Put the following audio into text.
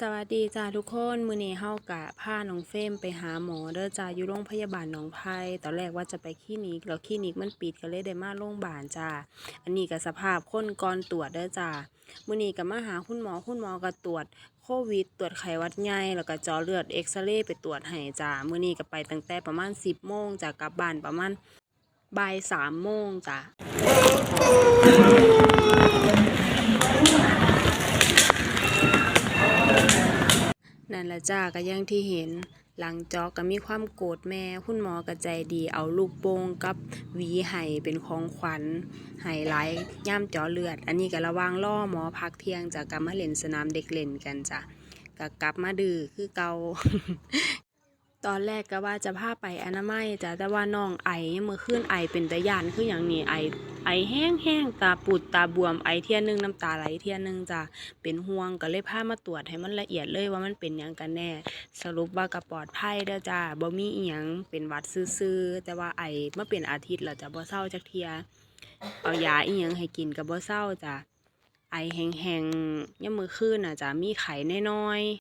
สวัสดีจ้าทุกคนมื้อนี้เฮากะพาน้องเฟมไปหาหมอเด้อจ้าอยู่โรงพยาบาลหนองไผ่ตอนแรกว่าจะไปคลินิกแล้วคลินิกมันปิดก็เลยได้มาโรงพยาบาลจ้าอันนี้ก็สภาพคนก่อนตรวจเด้อจ้ามื้อนี้ก็มาหาคุณหมอคุณหมอก็ตรวจโควิด ตรวจไขวัดใหญ่แล้วก็จาะเลือดเอ็กซเรย์ไปตรวจให้จ้ามื้อนี้ก็ไปตั้งแต่ประมาณ 10โมงจ้ากลับบ้านประมาณบ่าย3โมงจ้า นั่นแหละจ้าก็อย่างที่เห็น หลังจอก็มีความโกรธแม่ คุณหมอก็ใจดีเอาลูกโป่งกับหวีไห้เป็นของขวัญไห้หลายย่ามจอเลือด อันนี้ก็ระวังล่อหมอพักเที่ยงจากกลับมาเล่นสนามเด็กเล่นกันจ้ะก็กลับมาดื้อคือเกา ตอนแรกก็ว่าจะพาไปอนามัยจ้ะแต่ว่าน้องไอเมื่อคืนไอเป็นตะยานคืออย่างนี้ไอไอแห้งแห้งๆตาปูดตาบวมไอเทียนึงน้ำตาไหลเทียนึงจ้ะเป็นห่วงก็เลยพามาตรวจให้มันละเอียดเลยว่ามันเป็นหยังกันแน่ สรุปว่าก็ปลอดภัยเด้อจ้าบ่มีอีหยังเป็นวัดซื่อๆแต่ว่าไอเมาเป็นอาทิตย์แล้วจ้ะบ่เศร้าจักเทียเอายาอีหยังให้กินก็บ่เศร้าจ้ะไอแห้งๆยามมื้อคืนน่ะจ้ะมีไข้น้อย